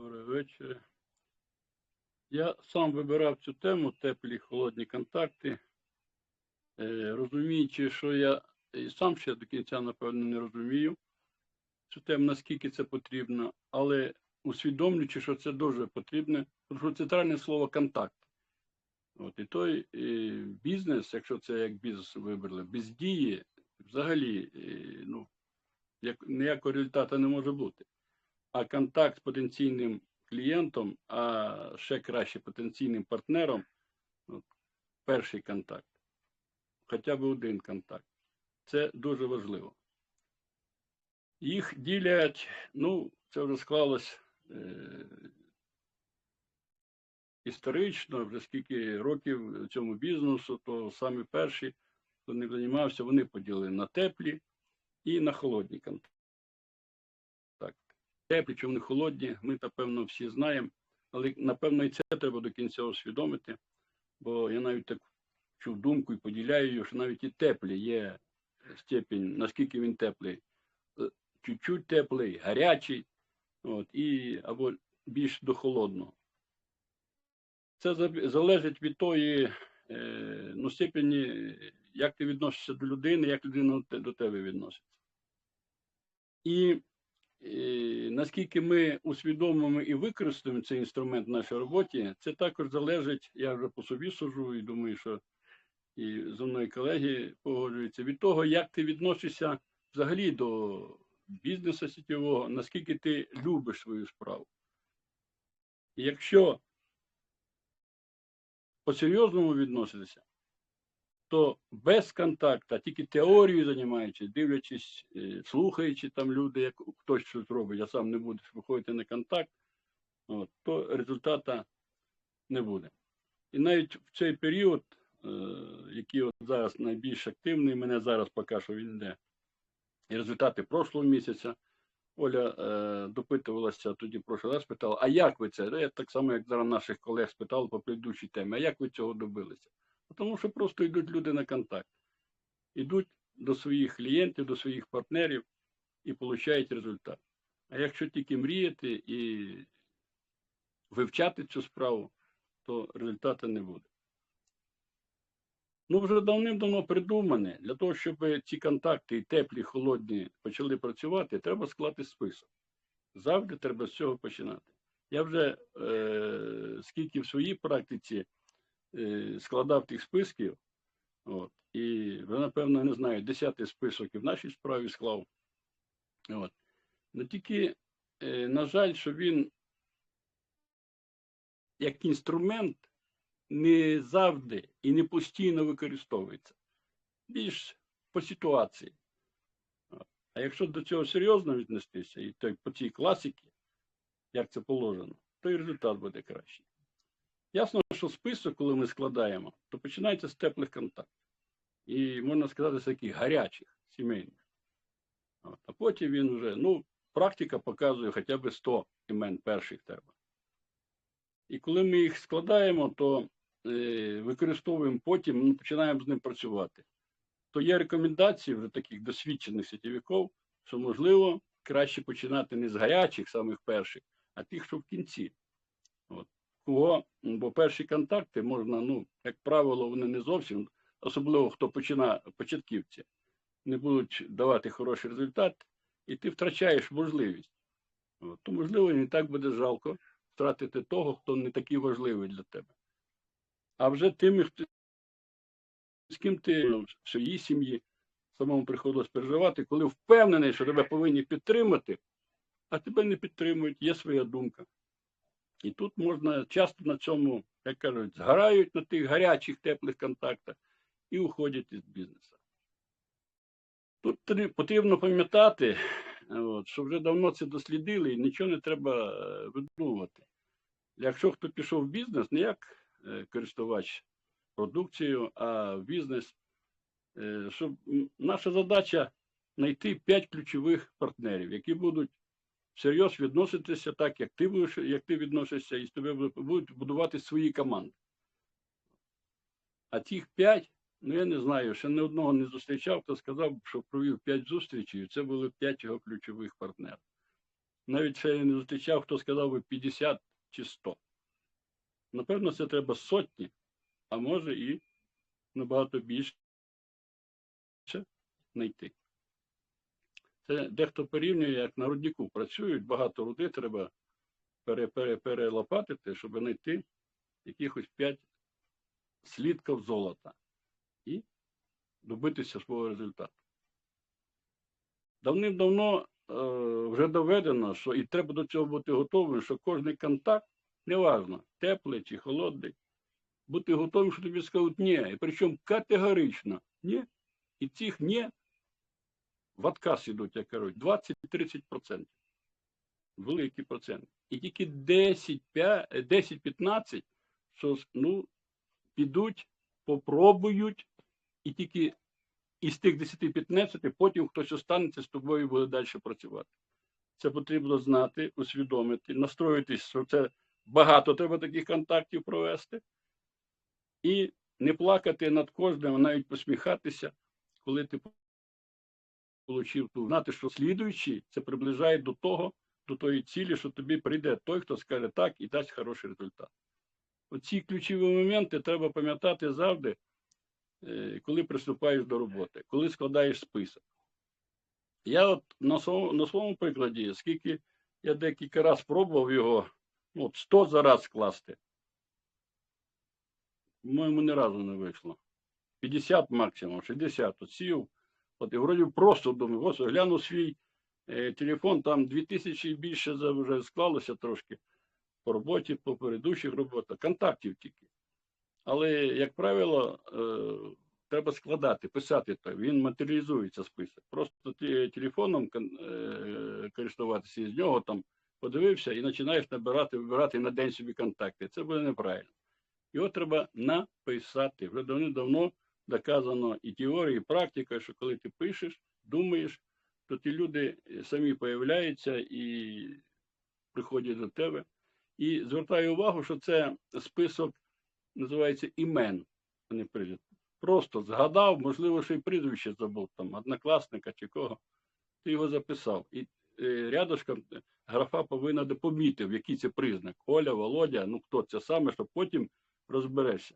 Добрий вечір. Я сам вибирав цю тему теплі холодні контакти, е, розуміючи, що я і сам ще до кінця, напевно, не розумію цю тему, наскільки це потрібно, але усвідомлюючи, що це дуже потрібно, тому що центральне слово контакт. От, і той е, бізнес, якщо це як бізнес вибрали, без дії взагалі е, ну, як, ніякого результату не може бути. А контакт з потенційним клієнтом, а ще краще потенційним партнером, перший контакт, хоча б один контакт. Це дуже важливо. Їх ділять, ну, це вже склалось е, історично, вже скільки років цьому бізнесу, то самі перші, хто ним займався, вони поділили на теплі і на холодні контакти. Теплі чи вони холодні, ми, напевно, всі знаємо, але напевно і це треба до кінця усвідомити, бо я навіть так чув думку і поділяю її, що навіть і теплі є степінь, наскільки він теплий, Е, чуть-чуть теплий, гарячий, от, і, або більш до холодного. Це залежить від тої е, ну, степені, як ти відносишся до людини, як людина до- тебе відноситься. І наскільки ми усвідомимо і використаємо цей інструмент в нашій роботі, це також залежить, я вже по собі сужу і думаю, що і зі мною колеги погоджуються, від того, як ти відносишся взагалі до бізнесу сітєвого, наскільки ти любиш свою справу. Якщо по-серйозному відноситися, то без контакту, тільки теорією займаючись, дивлячись, е, слухаючи там люди, як хтось щось робить, а сам не будеш виходити на контакт, от, то результату не буде. І навіть в цей період, е, який от зараз найбільш активний, мене зараз поки що він йде, і результати прошлого місяця, Оля е, допитувалася тоді прошлий раз, питала, а як ви це? Я так само, як зараз наших колег спитав по предыдущій темі, а як ви цього добилися? Тому що просто йдуть люди на контакт. Йдуть до своїх клієнтів, до своїх партнерів і получають результат. А якщо тільки мріяти і вивчати цю справу, то результату не буде. Ну, вже давним-давно придумане, для того, щоб ці контакти і теплі, і холодні почали працювати, треба склати список. Завжди треба з цього починати. Я вже е, скільки в своїй практиці складав тих списків, от, і ви, напевно, не знаю, десятий список і в нашій справі склав. От. Ну тільки, е, на жаль, що він як інструмент не завжди і не постійно використовується. Більш по ситуації. А якщо до цього серйозно віднестися, і то по цій класиці, як це положено, то і результат буде кращий. Ясно, що список, коли ми складаємо, то починається з теплих контактів. І можна сказати, з таких гарячих, сімейних. От. А потім він вже, ну, практика показує хоча б 100 імен перших треба. І коли ми їх складаємо, то е, використовуємо потім, ну, починаємо з ним працювати. То є рекомендації вже таких досвідчених сітєвиків, що можливо краще починати не з гарячих, самих перших, а тих, що в кінці. Кого, бо перші контакти можна, ну, як правило, вони не зовсім, особливо хто починає початківці, не будуть давати хороший результат, і ти втрачаєш можливість. От. То, можливо, не так буде жалко втратити того, хто не такий важливий для тебе. А вже тими, хто з ким ти ну, в своїй сім'ї самому приходилось переживати, коли впевнений, що тебе повинні підтримати, а тебе не підтримують, є своя думка. І тут можна часто на цьому, як кажуть, згорають на тих гарячих, теплих контактах і уходять із бізнесу. Тут потрібно пам'ятати, що вже давно це дослідили і нічого не треба е, видумувати. Якщо хто пішов в бізнес, не як е, користувач продукцією, а в бізнес, е, щоб наша задача знайти п'ять ключових партнерів, які будуть всерйоз відноситися так, як ти будеш, як ти відносишся, і з бу- будуть будувати свої команди. А тих п'ять, ну я не знаю, ще ні одного не зустрічав, хто сказав, що провів п'ять зустрічей, і це були п'ять його ключових партнерів. навіть ще я не зустрічав, хто сказав би 50 чи 100. Напевно, це треба сотні, а може і набагато більше знайти. Це дехто порівнює, як на руднику працюють, багато руди треба пере, пере, перелопатити, щоб знайти якихось 5 слідків золота і добитися свого результату. Давним-давно е, вже доведено, що і треба до цього бути готовим, що кожний контакт, неважно, теплий чи холодний, бути готовим, що тобі скажуть ні. І причому категорично ні. І цих ні в отказ ідуть, як кажуть, 20-30%. Великий процент. І тільки 10-15, що ну, підуть, попробують, і тільки із тих 10-15 потім хтось останеться з тобою і буде далі працювати. Це потрібно знати, усвідомити, настроїтись, що це багато треба таких контактів провести. І не плакати над кожним, а навіть посміхатися, коли ти отримав ту. Знати, що слідуючий це приближає до того, до тої цілі, що тобі прийде той, хто скаже так і дасть хороший результат. Оці ключові моменти треба пам'ятати завжди, е, коли приступаєш до роботи, коли складаєш список. Я от на своєму, на своєму прикладі, скільки я декілька разів пробував його, ну, от 100 за раз скласти, по-моєму, ні разу не вийшло. 50 максимум, 60 от сів. От і вроді просто думаю, ось гляну свій е, телефон, там 2000 і більше вже склалося трошки по роботі, по передучих роботах, контактів тільки. Але, як правило, е, треба складати, писати то. Він матеріалізується список. Просто ти телефоном е, користуватися з нього там подивився і починаєш набирати, вибирати на день собі контакти. Це буде неправильно. Його треба написати. Вже давно доказано і теорія, і практика, що коли ти пишеш, думаєш, то ті люди е, самі появляються і приходять до тебе. І звертаю увагу, що це список називається імен. а не прізвищ. Просто згадав, можливо, що і прізвище забув, там, однокласника чи кого. Ти його записав. І е, рядышком е, графа повинна де помітив, який це признак. Оля, Володя, ну хто це саме, щоб потім розберешся.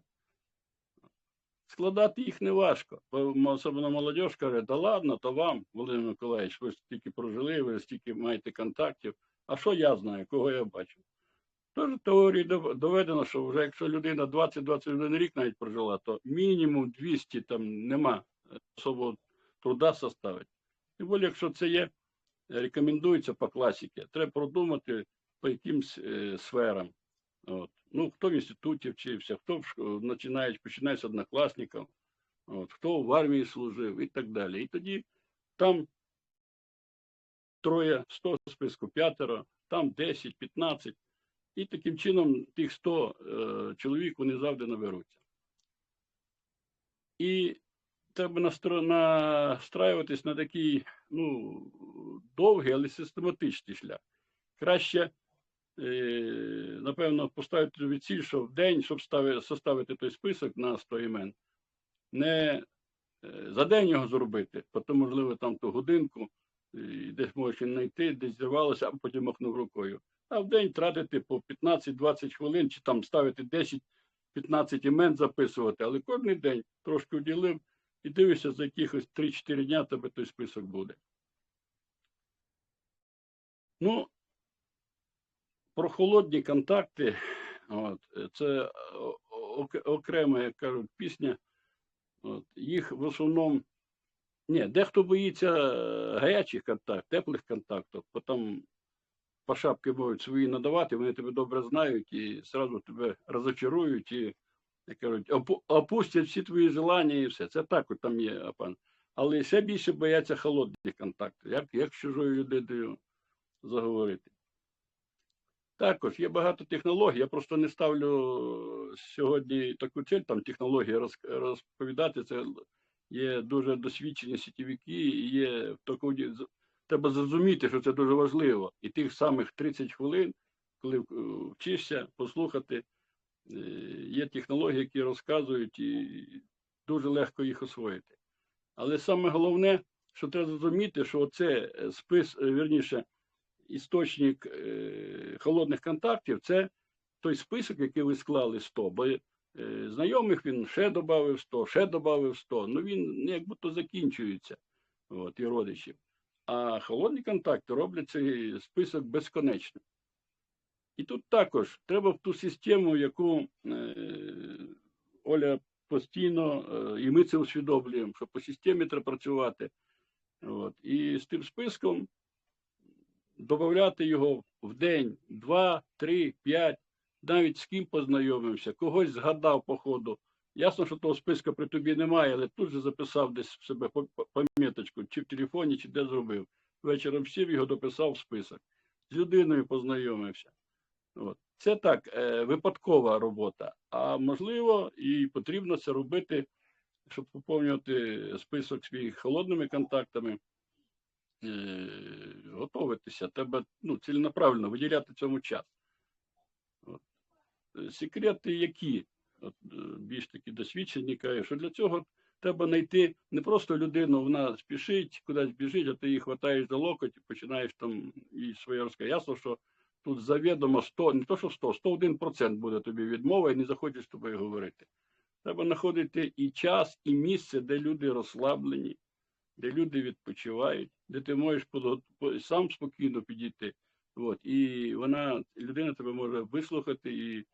Складати їх не важко. Особливо молодь каже, да ладно, то вам, Володимир Миколаївич, ви стільки прожили, ви стільки маєте контактів. А що я знаю, кого я бачу? Тож теорії доведено, що вже якщо людина 20-21 рік навіть прожила, то мінімум 200 там нема е, особого труда составити. Тим більше, якщо це є, рекомендується по класіки, треба продумати по якимсь е, сферам. От. Ну, хто в інституті вчився, хто починає, починає з однокласників, от, хто в армії служив і так далі. І тоді там троє, 100 в списку, п'ятеро, там 10, 15. І таким чином тих 100 е, чоловік вони завжди наберуться. І треба настраюватись на такий ну, довгий, але систематичний шлях. Краще, напевно, поставити собі ціль, що в день, щоб стави- составити той список на 100 імен, не е, за день його зробити, потім, можливо, там ту годинку, і десь можеш знайти, десь зірвалося, а потім махнув рукою а в день тратити по 15-20 хвилин, чи там ставити 10-15 імен записувати, але кожен день трошки уділив і дивишся, за якихось 3-4 дня тебе той список буде. Ну, про холодні контакти, от, е, це о- окрема, як кажуть, пісня. От, їх в основному, ні, дехто боїться е, гарячих контактів, теплих контактів, потім по шапки можуть свої надавати, вони тебе добре знають і зразу тебе розочарують і, як кажуть, опустять всі твої желання і все. Це так от там є, пан. Але ще більше бояться холодних контактів, як, як з чужою людиною заговорити. Також є багато технологій. Я просто не ставлю сьогодні таку цель, там технології розповідати. Це є дуже досвідчені сітєвики, і є в такому треба зрозуміти, що це дуже важливо. І тих самих 30 хвилин, коли е, вчишся послухати, е, є технології, які розказують, і дуже легко їх освоїти. Але саме головне, що треба зрозуміти, що це спис, е, вірніше, істочник е, холодних контактів це той список, який ви склали 100, бо е, знайомих він ще додав 100, ще додав 100, ну він як будто закінчується, от, і родичів. А холодні контакти роблять цей список безконечним. І тут також треба в ту систему, яку е, Оля постійно, і ми це усвідомлюємо, що по системі треба працювати. От, і з тим списком додати його в день, два, три, п'ять, навіть з ким познайомився, когось згадав по ходу. Ясно, що того списка при тобі немає, але тут же записав десь в себе по- чи в телефоні, чи де зробив. Вечором сів його дописав в список. З людиною познайомився. От. Це так, е, випадкова робота. А можливо, і потрібно це робити, щоб поповнювати список свій холодними контактами, готуватися. Треба ну, ціленаправленно виділяти цьому час. От. Е, Секрети які? От, е, більш такі досвідчені кажуть, що для цього треба знайти не просто людину, вона спішить, кудись біжить, а ти її хватаєш за локоть і починаєш там їй своє розказати. Ясно, що тут завідомо 100, не то що 100, 101% буде тобі відмова і не захочеш з тобою говорити. Треба знаходити і час, і місце, де люди розслаблені, де люди відпочивають, де ти можеш сам спокійно підійти. От. І вона, людина тебе може вислухати і,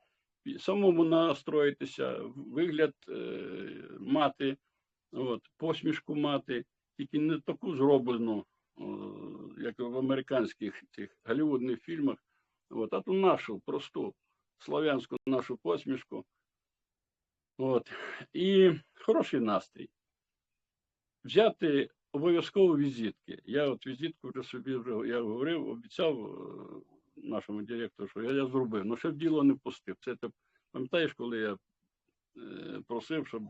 самому настроїтися, вигляд е, мати, от, посмішку мати, тільки не таку зроблену, о, як в американських цих голівудних фільмах, от, а ту нашу просту слав'янську нашу посмішку. От. І хороший настрій. Взяти обов'язково візитки. Я от візитку вже собі вже я говорив, обіцяв е, нашому директору, що я, я зробив. Ну ще в діло не пустив. Це ти пам'ятаєш, коли я е, просив, щоб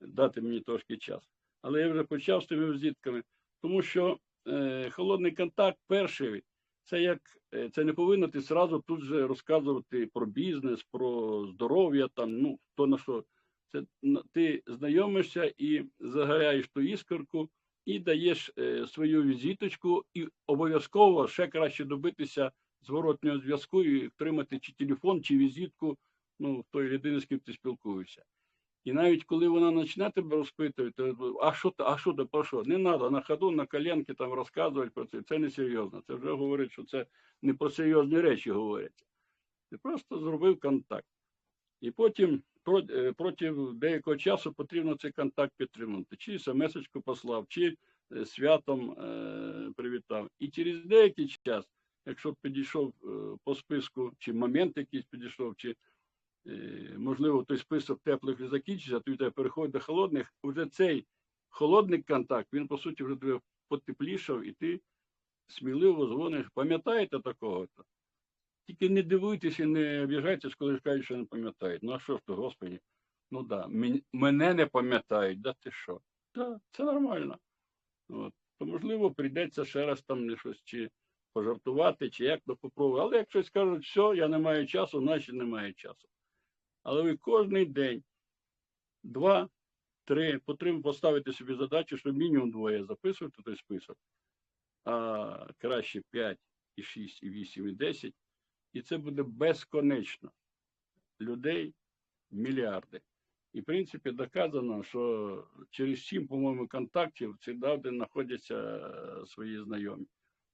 дати мені трошки час. Але я вже почав з тими візитками, тому що е, холодний контакт перший, це як е, це не повинно ти зразу тут же розказувати про бізнес, про здоров'я, там, ну, то на що. Це ти знайомишся і загоряєш ту іскорку, і даєш е, свою візиточку, і обов'язково ще краще добитися зворотнього зв'язку і отримати чи телефон, чи візитку ну, в той людини, з ким ти спілкуєшся. І навіть коли вона почне тебе розпитувати, а що а що ти, про що? Не треба на ходу, на коленки там розказувати про це. Це не серйозно. Це вже говорить, що це не про серйозні речі говорять. Ти просто зробив контакт. І потім протягом деякого часу потрібно цей контакт підтримувати. Чи смс-очку послав, чи е, святом е, привітав. І через деякий час, якщо підійшов е, по списку, чи момент якийсь підійшов, чи е, можливо той список теплих не закінчиться, то тебе переходить до холодних, вже цей холодний контакт, він по суті вже тебе потеплішав, і ти сміливо дзвониш. Пам'ятаєте такого-то? Тільки не дивуйтесь і не обіжайтесь, коли кажуть, що не пам'ятають. Ну а що ж то, господи? Ну да, мене не пам'ятають, да ти що? Так, це нормально. От. То можливо прийдеться ще раз там не щось чи пожартувати, чи як то попробувати. Але якщо скажуть, все, я не маю часу, значить немає часу. Але ви кожен день, два, три, потрібно поставити собі задачу, що мінімум двоє записувати той список, а краще 5, і 6, і 8, і 10. І це буде безконечно. Людей мільярди. І, в принципі, доказано, що через сім, по-моєму, контактів завжди знаходяться е, свої знайомі,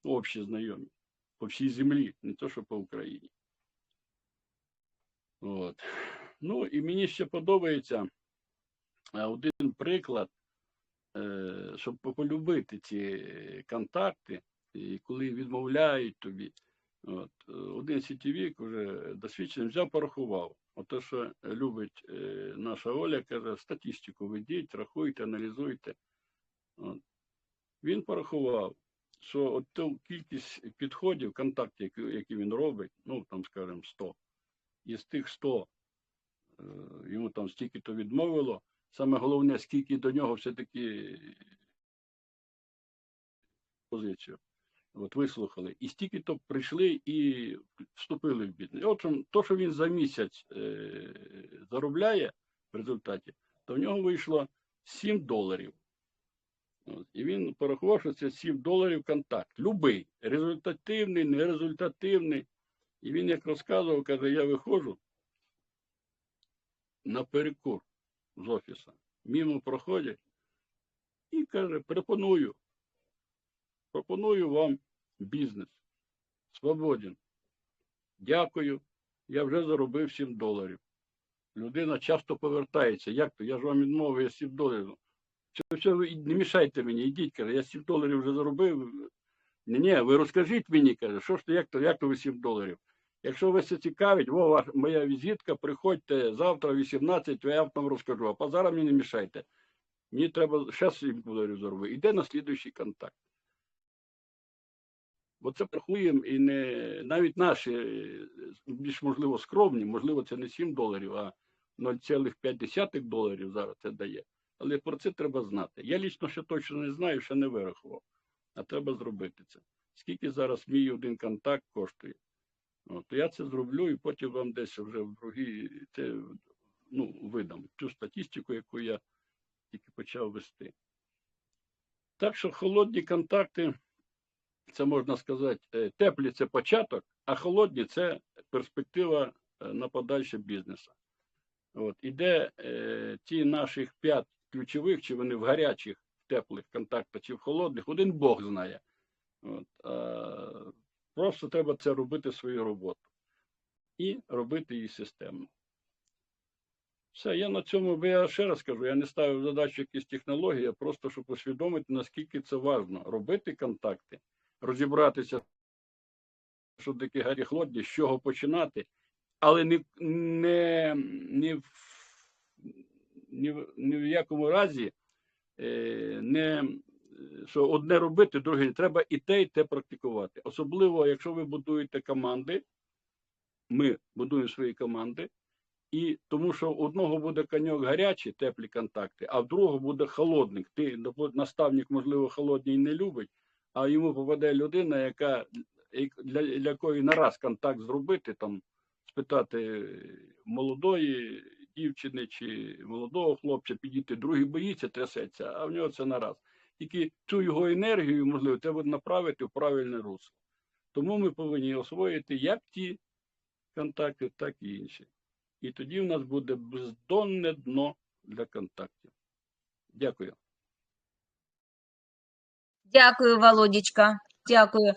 общі знайомі по всій землі, не то, що по Україні. От. Ну і мені ще подобається е, один приклад, е, щоб полюбити ці контакти, і коли відмовляють тобі. От, е, один сітєвік вже досвідчений взяв, порахував. Ото, що любить е, наша Оля, каже, статистику ведіть, рахуйте, аналізуйте. От. Він порахував, що от ту кількість підходів, контактів, які, які він робить, ну там, скажімо, 100, із тих 100 е, йому там стільки-то відмовило. Саме головне, скільки до нього все-таки позицію. От вислухали. І стільки то прийшли і вступили в бізнес. І От то, що він за місяць е, заробляє в результаті, то в нього вийшло 7 доларів. От. І він порахував, що це 7 доларів контакт. Любий. Результативний, нерезультативний. І він як розказував, каже, я виходжу на перекур з офісу. Мімо проходять і каже, пропоную. Пропоную вам бізнес. Свободен. Дякую. Я вже заробив 7 доларів. Людина часто повертається. Як то? Я ж вам відмовив, я 7 доларів. Все, все, не мішайте мені, йдіть, каже, я 7 доларів вже заробив. Ні, ні, ви розкажіть мені, каже, що ж то, як то, як то ви 7 доларів? Якщо вас це цікавить, во, моя візитка, приходьте завтра о 18, я вам розкажу, а зараз мені не мішайте. Мені треба ще 7 доларів заробити. Іде на слідуючий контакт. Бо це рахуємо і не навіть наші е, більш можливо скромні, можливо, це не 7 доларів, а 0,5 доларів зараз це дає. Але про це треба знати. Я лічно ще точно не знаю, ще не вирахував. А треба зробити це. Скільки зараз мій один контакт коштує? От, я це зроблю і потім вам десь вже в другій це ну, видам цю статистику, яку я тільки почав вести. Так що холодні контакти, це можна сказати, е, теплі це початок, а холодні це перспектива е, на подальше бізнесу. От, іде е, ті наших п'ять ключових, чи вони в гарячих, теплих контактах, чи в холодних, один Бог знає. От, а, просто треба це робити свою роботу і робити її системно. Все, я на цьому, я ще раз кажу, я не ставив задачу якісь технології, а просто щоб усвідомити, наскільки це важливо. Робити контакти, розібратися, що таке гарі холодні, з чого починати, але не, не, не, в, ні, в- ні в якому разі е, не що одне робити, друге не треба і те, і те практикувати. Особливо, якщо ви будуєте команди, ми будуємо свої команди, і тому що у одного буде коньок гарячий, теплі контакти, а в другого буде холодний. Ти наставник, можливо, холодний не любить, а йому попаде людина, яка для, для якої нараз контакт зробити, там спитати молодої дівчини чи молодого хлопця, підійти, другий боїться, трясеться, а в нього це нараз. Тільки цю його енергію, можливо, треба направити в правильне русло. Тому ми повинні освоїти як ті контакти, так і інші. І тоді в нас буде бездонне дно для контактів. Дякую. Дякую, Володічка. Дякую.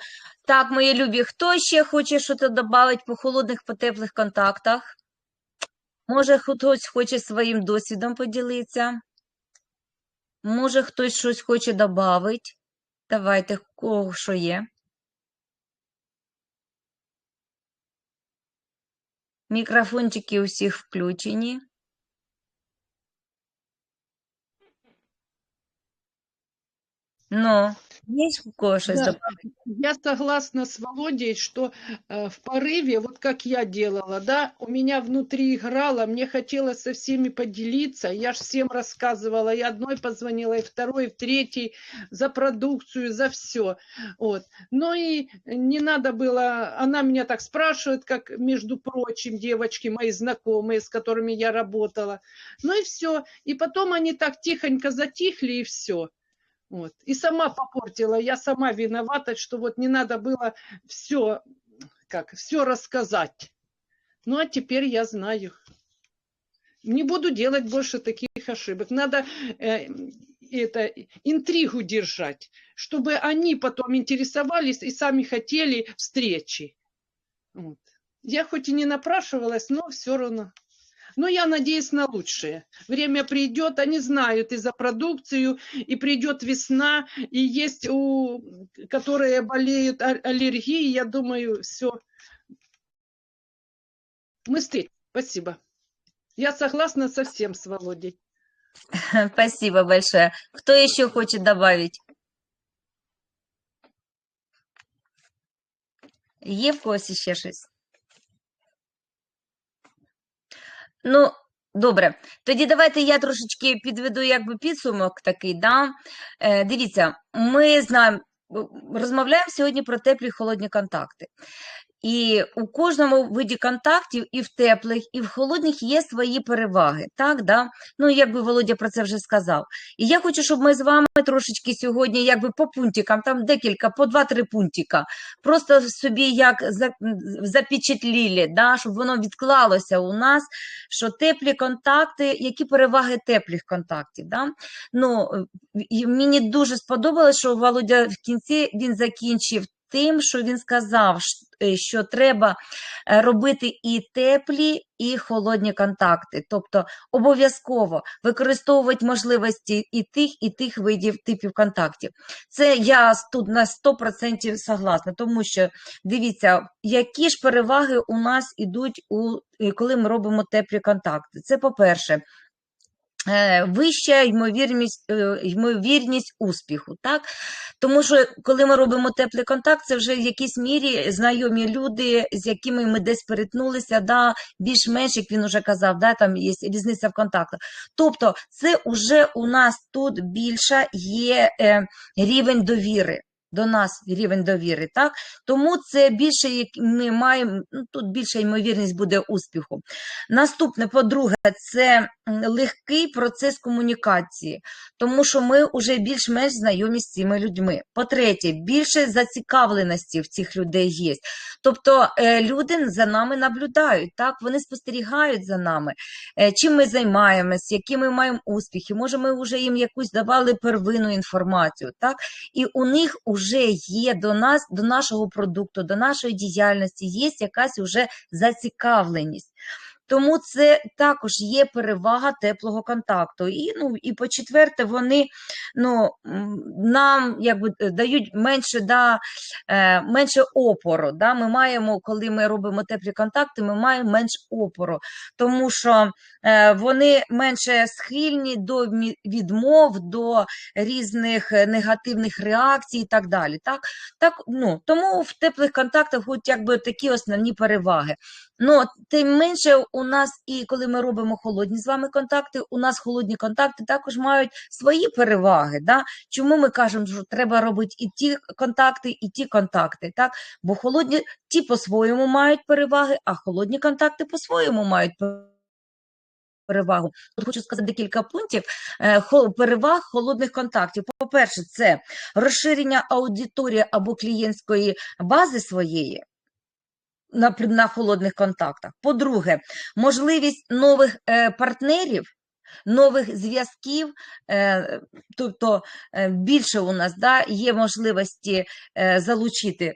Так, мої любі, хто ще хоче щось додати по холодних, по теплих контактах? Може, хтось хоче своїм досвідом поділитися? Може, хтось щось хоче додати? Давайте, кого що є. Мікрофончики у всіх включені. Ну, є у кого щось Да. Я согласна с Володей, что э, в порыве, вот как я делала, да, у меня внутри играло, мне хотелось со всеми поделиться, я ж всем рассказывала, и одной позвонила, и второй, и третий, за продукцию, за все, вот. Но и не надо было, она меня так спрашивает, как, между прочим, девочки мои знакомые, с которыми я работала, ну и все, и потом они так тихонько затихли, и все. Вот. И сама попортила, я сама виновата, что вот не надо было все, как, все рассказать. Ну, а теперь я знаю. Не буду делать больше таких ошибок. Надо э, это, интригу держать, чтобы они потом интересовались и сами хотели встречи. Вот. Я хоть и не напрашивалась, но все равно. Но я надеюсь на лучшее. Время придет, они знают и за продукцию, и придет весна, и есть у, которые болеют а- аллергией, я думаю, все. Мы встретимся. Спасибо. Я согласна со всем с Володей. Спасибо большое. Кто еще хочет добавить? Є в? Ну, добре. Тоді давайте я трошечки підведу якби підсумок такий. Да? Е, дивіться, ми знаємо, розмовляємо сьогодні про теплі і холодні контакти. І у кожному виді контактів, і в теплих, і в холодних є свої переваги. Так, да? Ну, якби Володя про це вже сказав. І я хочу, щоб ми з вами трошечки сьогодні, якби по пунктикам, там декілька, по два-три пунктика, просто собі як запечатліли, да? щоб воно відклалося у нас, що теплі контакти, які переваги теплих контактів. Да? Ну, мені дуже сподобалось, що Володя в кінці він закінчив тим, що він сказав, е, що треба е, робити і теплі, і холодні контакти. Тобто обов'язково використовувати можливості і тих, і тих видів типів контактів. Це я тут на 100% согласна, тому що дивіться, які ж переваги у нас ідуть, у, е, коли ми робимо теплі контакти. Це по-перше, вища ймовірність, е, ймовірність успіху. Так? Тому що коли ми робимо теплий контакт, це вже в якійсь мірі знайомі люди, з якими ми десь перетнулися, да, більш-менш, як він вже казав, да, там є різниця в контактах. Тобто це вже у нас тут більше є е, рівень довіри. До нас рівень довіри, так? Тому це більше, ми маємо, ну, тут більша ймовірність буде успіху. Наступне, по-друге, це легкий процес комунікації, тому що ми вже більш-менш знайомі з цими людьми. По-третє, більше зацікавленості в цих людей є. Тобто е, люди за нами наблюдають, так? вони спостерігають за нами, е, чим ми займаємось, які ми маємо успіхи. Може, ми вже їм якусь давали первинну інформацію, так? і у них вже є до нас, до нашого продукту, до нашої діяльності, є якась уже зацікавленість. Тому це також є перевага теплого контакту. І, ну, і по-четверте, вони ну, нам якби, е, дають менше, да, е, менше опору. Да? Ми маємо, коли ми робимо теплі контакти, ми маємо менш опору, тому що е, вони менше схильні до відмов, до різних негативних реакцій і так далі. Так? Так, ну, тому в теплих контактах от якби такі основні переваги. Ну, тим менше у нас, і коли ми робимо холодні з вами контакти, у нас холодні контакти також мають свої переваги. Да? Чому ми кажемо, що треба робити і ті контакти, і ті контакти? Так? Бо холодні ті по-своєму мають переваги, а холодні контакти по-своєму мають пе- перевагу. Тут хочу сказати декілька пунктів е, переваг холодних контактів. По-перше, це розширення аудиторії або клієнтської бази своєї на, на холодних контактах. По-друге, можливість нових е, партнерів, нових зв'язків, е, тобто е, більше у нас да, є можливості е, залучити.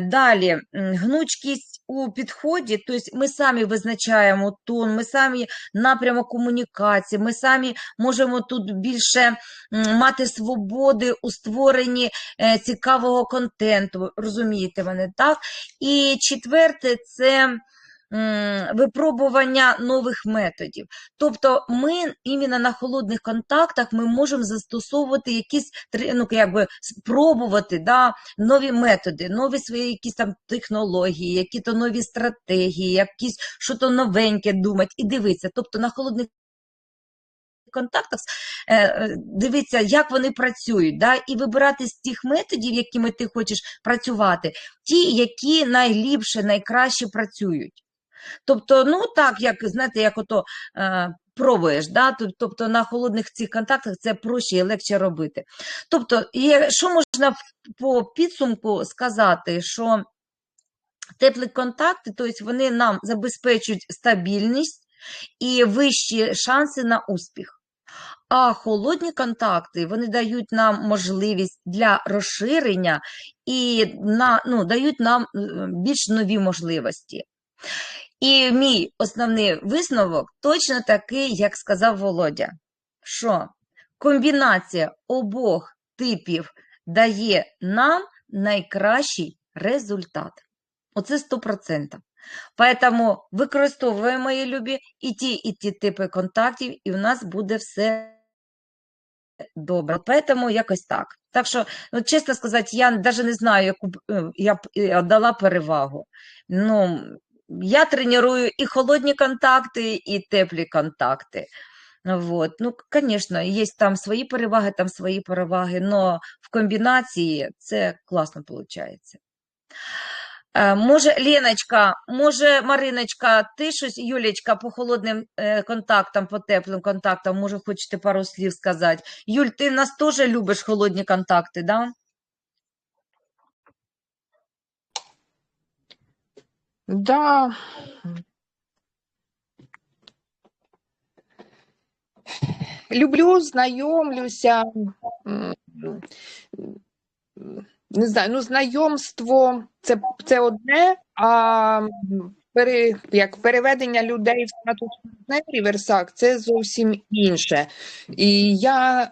Далі, гнучкість у підході, тобто ми самі визначаємо тон, ми самі напрямок комунікації, ми самі можемо тут більше мати свободи у створенні цікавого контенту, розумієте мене, так? І четверте це випробування нових методів. Тобто ми іменно на холодних контактах ми можемо застосовувати якісь ну, якби спробувати да, нові методи, нові свої якісь там технології, які то нові стратегії, якісь що то новеньке думати і дивитися. Тобто на холодних контактах е, е, дивитися, як вони працюють, да, і вибирати з тих методів, якими ти хочеш працювати, ті, які найліпше, найкраще працюють. Тобто, ну так, як знаєте, як ото е, пробуєш, да? тобто на холодних цих контактах це проще і легше робити. Тобто, є, що можна по підсумку сказати, що теплі контакти, тобто вони нам забезпечують стабільність і вищі шанси на успіх. А холодні контакти вони дають нам можливість для розширення і на, ну, дають нам е, більш нові можливості. І мій основний висновок точно такий, як сказав Володя, що комбінація обох типів дає нам найкращий результат. Оце 100%. Поэтому використовуємо, мої любі, і ті, і ті типи контактів, і в нас буде все добре. Поэтому якось так. Так що, ну, чесно сказати, я навіть не знаю, яку е, я б е, дала перевагу. Ну, я треную і холодні контакти, і теплі контакти. Вот. Ну, звісно, є там свої переваги, там свої переваги, але в комбінації це класно виходить. Е, Може, Леночка, може, Мариночка, ти щось, Юлечка, по холодним е, контактам, по теплим контактам, може, хочете пару слів сказати? Юль, ти нас теж любиш холодні контакти, да? Да. Люблю, знайомлюся. Не знаю, ну, знайомство це, це одне, а пере, як переведення людей в статус партнерів Версак це зовсім інше. І я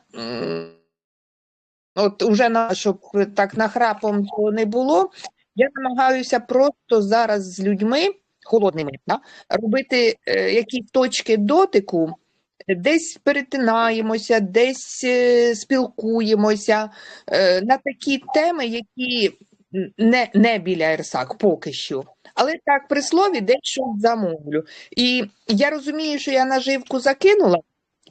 от уже на щоб так нахрапом не було, я намагаюся просто зараз з людьми холодними да, робити е, якісь точки дотику, десь перетинаємося, десь е, спілкуємося е, на такі теми, які не, не біля ЕРСАК поки що. Але так при слові десь щось замовлю. І я розумію, що я наживку закинула.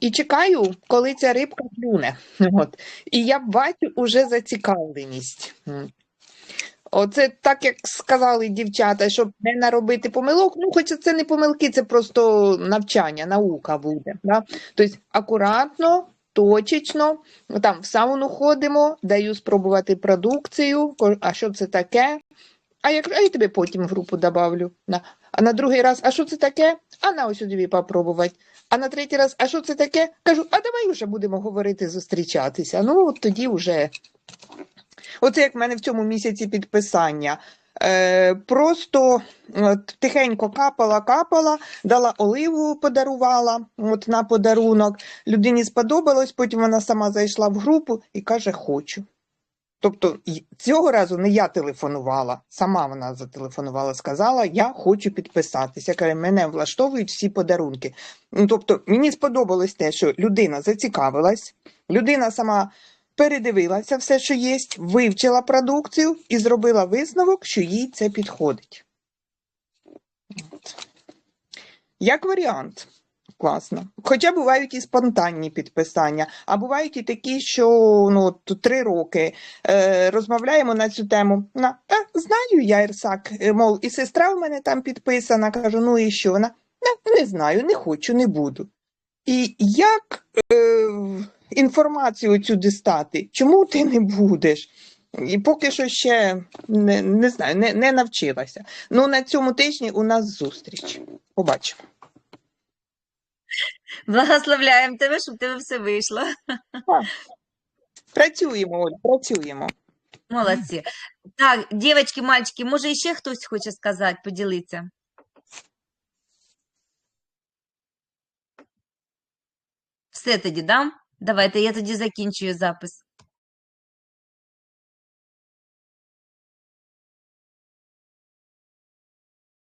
І чекаю, коли ця рибка клюне. От. І я бачу уже зацікавленість. Оце так, як сказали дівчата, щоб не наробити помилок. Ну, хоча це не помилки, це просто навчання, наука буде. Да? Тобто акуратно, точечно, там в сауну ходимо, даю спробувати продукцію, а що це таке? А як а я тебе потім в групу добавлю. На. А на другий раз, а що це таке? А на ось тобі попробувати. А на третій раз, а що це таке? Кажу, а давай вже будемо говорити, зустрічатися. Ну, от тоді вже. Оце як в мене в цьому місяці підписання. Е, просто от, тихенько капала, капала, дала оливу, подарувала от, на подарунок. Людині сподобалось, потім вона сама зайшла в групу і каже, хочу. Тобто цього разу не я телефонувала, сама вона зателефонувала, сказала, я хочу підписатися. Каже, мене влаштовують всі подарунки. Ну, Тобто мені сподобалось те, що людина зацікавилась, людина сама передивилася все, що є, вивчила продукцію і зробила висновок, що їй це підходить. Як варіант. Класно. Хоча бувають і спонтанні підписання, а бувають і такі, що ну, три роки е, розмовляємо на цю тему. На, та, знаю я Ірсак, Е, мов, і сестра в мене там підписана. Кажу, ну і що? Вона не, знаю, не хочу, не буду. І як е, інформацію цю дістати? Чому ти не будеш? І поки що ще не, не знаю, не, не навчилася. Ну, на цьому тижні у нас зустріч. Побачимо. Благословляємо тебе, щоб тебе все вийшло. Працюємо, Оль, працюємо. Молодці. Так, дівчатки, мальчики, може ще хтось хоче сказати, поділитися? Все тоді, да? Давайте, я тоді закінчую запис.